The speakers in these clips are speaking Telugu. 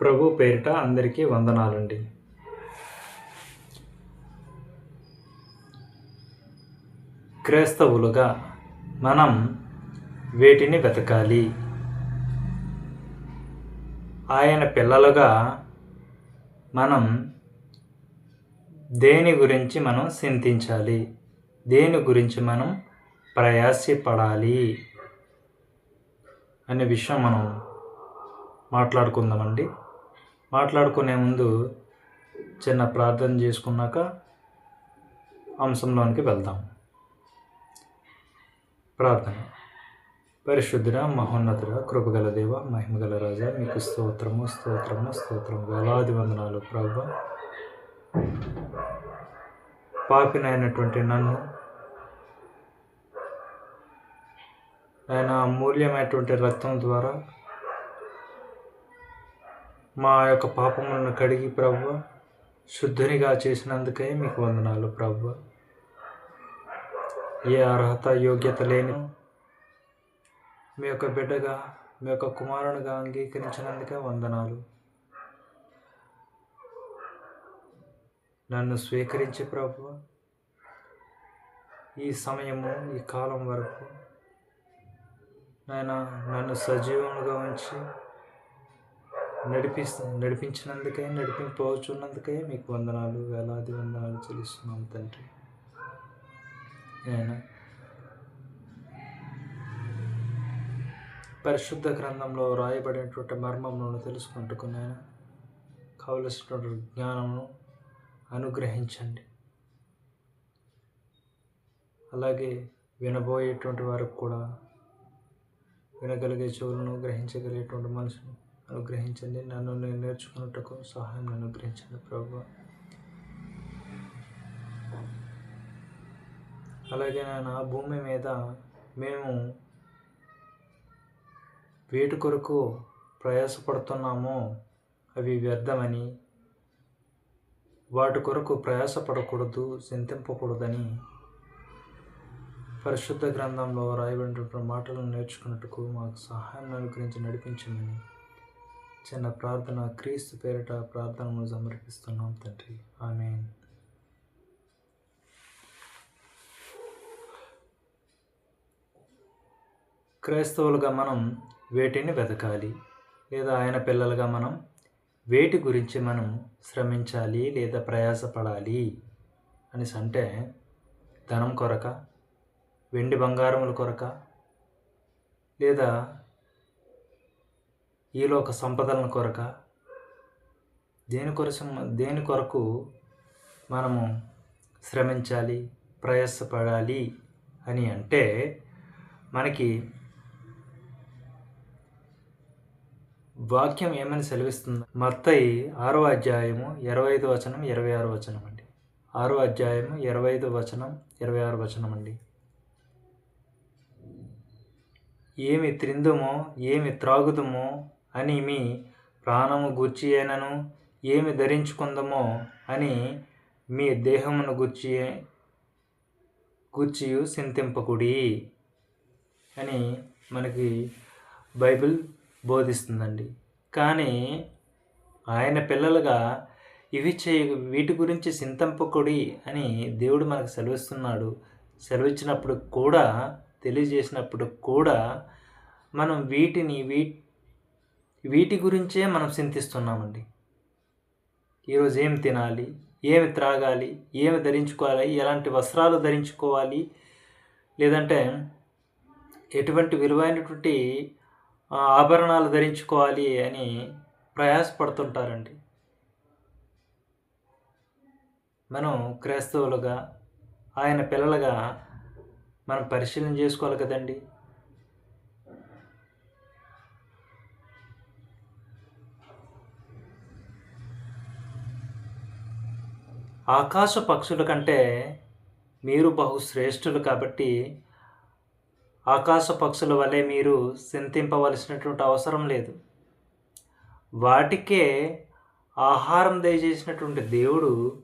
ప్రభు పేరిట అందరికీ వందనాలండి. క్రైస్తవులుగా మనం వేటిని వెతకాలి? ఆయన పిల్లలుగా మనం దేని గురించి మనం చింతించాలి? దేని గురించి మనం ప్రయాసపడాలి? అనే విషయం మనం మాట్లాడుకుందామండి. మాట్లాడుకునే ముందు చిన్న ప్రార్థన చేసుకున్నాక అంశంలోనికి వెళ్దాం. ప్రార్థన. పరిశుద్ధుడ మహోన్నతుడ కృపగల దేవ మహిమగల రాజా మీకు స్తోత్రము స్తోత్రము స్తోత్రము. వేలాది వందనాలు ప్రభు. పాపినైనటువంటి నన్ను ఆయన అమూల్యమైనటువంటి రక్తం ద్వారా మా యొక్క పాపములను కడిగి ప్రభు శుద్ధునిగా చేసినందుకే మీకు వందనాలు ప్రభు ఏ అర్హత యోగ్యత లేని మీ యొక్క బిడ్డగా మీ యొక్క కుమారునిగా అంగీకరించినందుకే వందనాలు. నన్ను స్వీకరించి ప్రభు ఈ సమయము ఈ కాలం వరకు నాయన నన్ను సజీవంగా ఉంచి నడిపిస్తు నడిపించినందుకే నడిపింపవచ్చున్నందుకే మీకు వందనాలు వేలాది వందనాలు చెల్లిస్తున్నాం తండ్రి. నేను పరిశుద్ధ గ్రంథంలో రాయబడినటువంటి మర్మములను తెలుసుకుంటుకు నేను కావలసినటువంటి జ్ఞానమును అనుగ్రహించండి. అలాగే వినబోయేటువంటి వారికి కూడా వినగలిగే చెవులను గ్రహించగలిగేటువంటి మనసును అనుగ్రహించండి. నన్ను నేను నేర్చుకున్నట్టుకు సహాయం అనుగ్రహించండి ప్రభు. అలాగే నా భూమి మీద మేము వేటి కొరకు ప్రయాసపడుతున్నామో. అవి వ్యర్థమని వాటి కొరకు ప్రయాసపడకూడదు చింతింపకూడదని పరిశుద్ధ గ్రంథంలో రాయబడినటువంటి మాటలను నేర్చుకున్నట్టుకు మాకు సహాయం అనుగ్రహించి నడిపించమని చిన్న ప్రార్థన క్రీస్తు పేరిట ప్రార్థనను సమర్పిస్తున్నాం తండ్రి. ఆమె క్రైస్తవులుగా మనం వేటిని వెతకాలి? లేదా ఆయన పిల్లలుగా మనం వేటి గురించి మనం శ్రమించాలి లేదా ప్రయాసపడాలి అనేసి అంటే ధనం కొరక వెండి బంగారముల కొరక లేదా ఈలోక సంపదలను కొరక దేని కొరసం దేని కొరకు మనము శ్రమించాలి ప్రయాసపడాలి అని అంటే మనకి వాక్యం ఏమని సెలవిస్తుంది మత్తయి ఆరో అధ్యాయము ఇరవై ఐదు వచనం ఇరవై ఆరు వచనం అండి. ఆరో అధ్యాయము ఇరవై ఐదు వచనం ఇరవై ఆరు వచనం అండి. ఏమి త్రిందుమో ఏమి త్రాగుదుమో అని మీ ప్రాణము గూర్చి అయినను ఏమి ధరించుకుందమో అని మీ దేహమును గూర్చి గూర్చియు చింతింపకుడి అని మనకి బైబిల్ బోధిస్తుందండి. కానీ ఆయన పిల్లలుగా ఇవి చేయ వీటి గురించి చింతింపకుడి అని దేవుడు మనకు సెలవిస్తున్నాడు. సెలవిచ్చినప్పుడు కూడా తెలియజేసినప్పుడు కూడా మనం వీటిని వీ వీటి గురించే మనం చింతిస్తున్నామండి. ఈరోజు ఏం తినాలి? ఏమి త్రాగాలి? ఏమి ధరించుకోవాలి? ఎలాంటి వస్త్రాలు ధరించుకోవాలి? లేదంటే ఎటువంటి విలువైనటువంటి ఆభరణాలు ధరించుకోవాలి అని ప్రయాసపడుతుంటారండి. మనం క్రైస్తవులుగా ఆయన పిల్లలుగా మనం పరిశీలన చేసుకోవాలి కదండి. ఆకాశ పక్షుల కంటే మీరు బహు శ్రేష్ఠులు కాబట్టి ఆకాశ పక్షుల వలె మీరు చింతింపవలసినటువంటి అవసరం లేదు. వాటికే ఆహారం దయచేసినటువంటి దేవుడు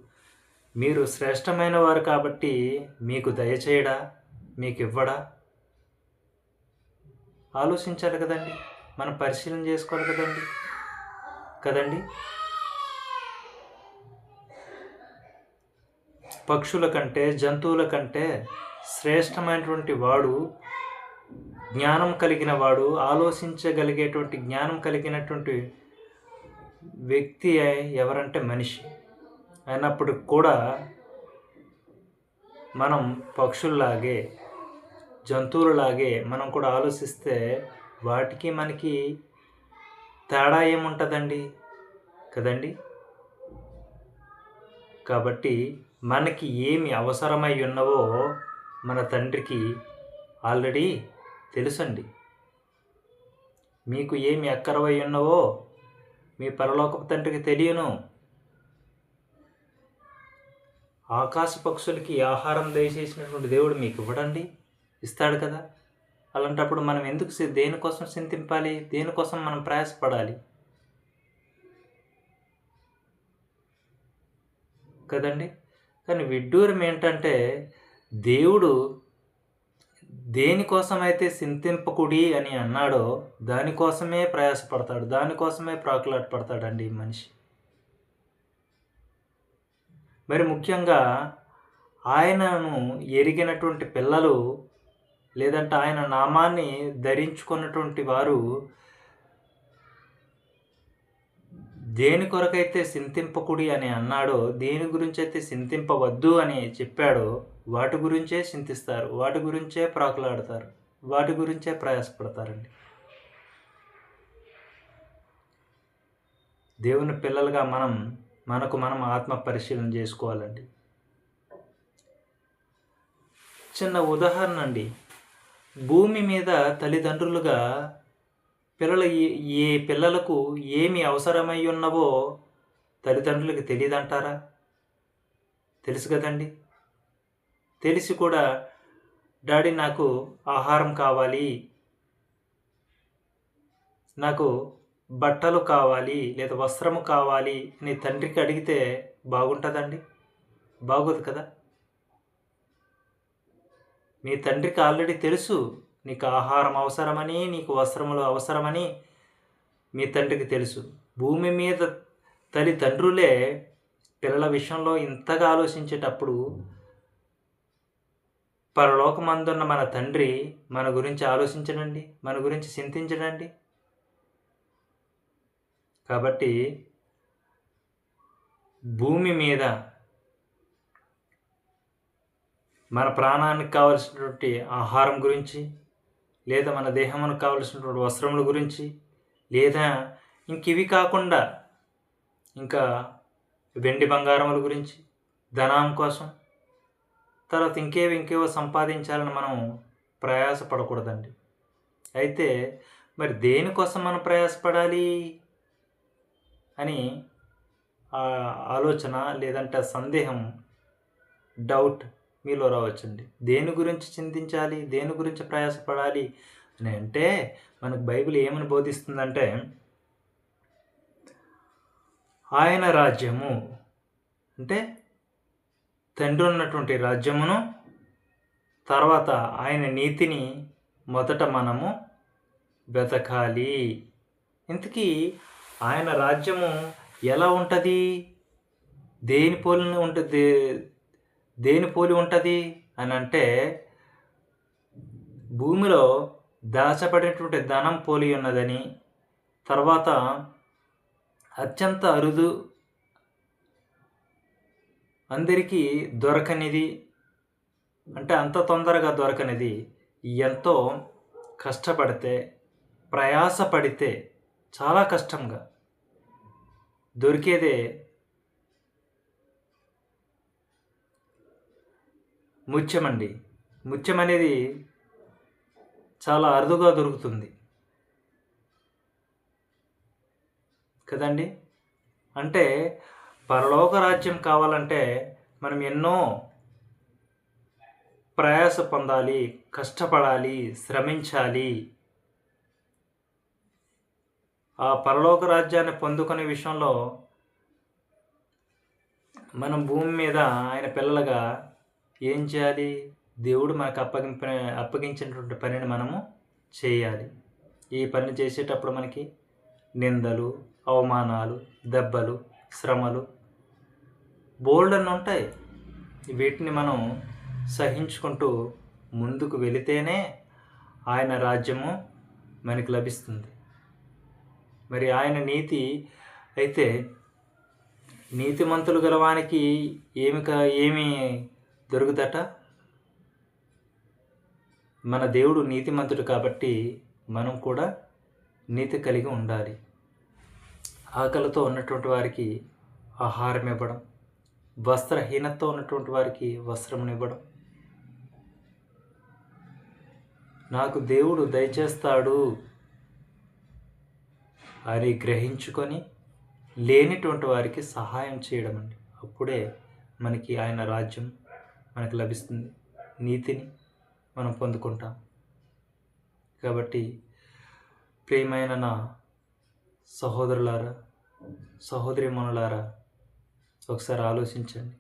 మీరు శ్రేష్టమైన వారు కాబట్టి మీకు దయచేయడా మీకు ఇవ్వడా? ఆలోచించాలి కదండి. మనం పరిశీలన చేసుకోవాలి కదండి. కదండి? పక్షుల కంటే జంతువుల కంటే శ్రేష్టమైనటువంటి వాడు జ్ఞానం కలిగిన వాడు ఆలోచించగలిగేటువంటి జ్ఞానం కలిగినటువంటి వ్యక్తి ఎవరంటే మనిషి. అయినప్పటికి కూడా మనం పక్షుల్లాగే జంతువులలాగే మనం కూడా ఆలోచిస్తే వాటికి మనకి తేడా ఏముంటుందండి? కదండి? కాబట్టి మనకి ఏమి అవసరమై ఉన్నవో మన తండ్రికి ఆల్రెడీ తెలుసండి. మీకు ఏమి అక్కరవై ఉన్నవో మీ పరలోకపు తండ్రికి తెలియను. ఆకాశ పక్షులకి ఆహారం దయచేసినటువంటి దేవుడు మీకు ఇవ్వడండి ఇస్తాడు కదా. అలాంటప్పుడు మనం ఎందుకు దేనికోసం చింతింపాలి? దేనికోసం మనం ప్రయాసపడాలి? కదండి? కానీ విడ్డూరం ఏంటంటే దేవుడు దేనికోసమైతే సింతింపకుడి అని అన్నాడో దానికోసమే ప్రయాసపడతాడు దానికోసమే ప్రాకులాటపడతాడండి ఈ మనిషి. మరి ముఖ్యంగా ఆయనను ఎరిగినటువంటి పిల్లలు లేదంటే ఆయన నామాన్ని ధరించుకున్నటువంటి వారు దేని కొరకైతే చింతింపకుడి అని అన్నాడో దేని గురించి అయితే చింతింపవద్దు అని చెప్పాడో వాటి గురించే చింతిస్తారు వాటి గురించే ప్రాకులాడతారు వాటి గురించే ప్రయాసపడతారండి. దేవుని పిల్లలుగా మనం మనకు మనం ఆత్మ పరిశీలన చేసుకోవాలండి. చిన్న ఉదాహరణ అండి భూమి మీద తల్లిదండ్రులుగా పిల్లలు ఏ- పిల్లలకు ఏమి అవసరమై ఉన్నవో తల్లిదండ్రులకు తెలియదంటారా? తెలుసు కదండి. తెలిసి కూడా డాడీ నాకు ఆహారం కావాలి. నాకు బట్టలు కావాలి లేదా వస్త్రము కావాలి అని తండ్రికి అడిగితే బాగుంటుందండి. బాగోదు కదా. మీ తండ్రికి ఆల్రెడీ తెలుసు నీకు ఆహారం అవసరమని నీకు వస్త్రములు అవసరమని మీ తండ్రికి తెలుసు. భూమి మీద తల్లిదండ్రులే పిల్లల విషయంలో ఇంతగా ఆలోచించేటప్పుడు పరలోకమందున్న మన తండ్రి మన గురించి ఆలోచించడండి మన గురించి చింతించడండి. కాబట్టి భూమి మీద మన ప్రాణానికి కావలసినటువంటి ఆహారం గురించి లేదా మన దేహమును కావలసినటువంటి వస్త్రముల గురించి లేదా ఇంకివి కాకుండా ఇంకా వెండి బంగారముల గురించి ధనం కోసం తర్వాత ఇంకేవి ఇంకేవో సంపాదించాలని మనం ప్రయాసపడకూడదండి. అయితే మరి దేనికోసం మనం ప్రయాసపడాలి అని ఆ ఆలోచన లేదంటే ఆ సందేహం డౌట్ మీలో రావచ్చండి. దేని గురించి చింతించాలి? దేని గురించి ప్రయాసపడాలి? అని అంటే మనకు బైబిల్ ఏమని బోధిస్తుందంటే ఆయన రాజ్యము అంటే తండ్రి ఉన్నటువంటి రాజ్యమును తర్వాత ఆయన నీతిని మొదట మనము వెతకాలి. ఇంతకీ ఆయన రాజ్యము ఎలా ఉంటుంది? దేని పోలిన ఉంటుంది? దేని పోలి ఉంటుంది అని అంటే భూమిలో దాచబడినటువంటి ధనం పోలి ఉన్నదని తర్వాత అత్యంత అరుదు అందరికీ దొరకనిది అంటే అంత తొందరగా దొరకనిది ఎంతో కష్టపడితే ప్రయాసపడితే చాలా కష్టంగా దొరికేదే ముత్యం అండి ముత్యం అనేది చాలా అరుదుగా దొరుకుతుంది. కదండి? అంటే పరలోక రాజ్యం కావాలంటే మనం ఎన్నో ప్రయాస పొందాలి కష్టపడాలి శ్రమించాలి. ఆ పరలోక రాజ్యాన్ని పొందుకునే విషయంలో మనం భూమి మీద ఆయన పిల్లలుగా ఏం చేయాలి? దేవుడు మనకు అప్పగింప అప్పగించినటువంటి పనిని మనము చేయాలి. ఈ పని చేసేటప్పుడు మనకి నిందలు అవమానాలు దెబ్బలు శ్రమలు బోల్డ్ అని ఉంటాయి. వీటిని మనం సహించుకుంటూ ముందుకు వెళితేనే ఆయన రాజ్యము మనకి లభిస్తుంది. మరి ఆయన నీతి అయితే నీతిమంతులు గలవానికి ఏమి కా ఏమి దొరుకుతట? మన దేవుడు నీతిమంతుడు కాబట్టి మనం కూడా నీతి కలిగి ఉండాలి. ఆకలితో ఉన్నటువంటి వారికి ఆహారం ఇవ్వడం వస్త్రహీనతతో ఉన్నటువంటి వారికి వస్త్రం ఇవ్వడం. నాకు దేవుడు దయచేస్తాడు అని గ్రహించుకొని లేనిటువంటి వారికి సహాయం చేయడం అండి. అప్పుడే మనకి ఆయన రాజ్యం మనకు లభిస్తుంది. నీతిని మనం పొందుకుంటాం. కాబట్టి ప్రియమైన నా సహోదరులారా సహోదరిమణులారా ఒకసారి ఆలోచించండి.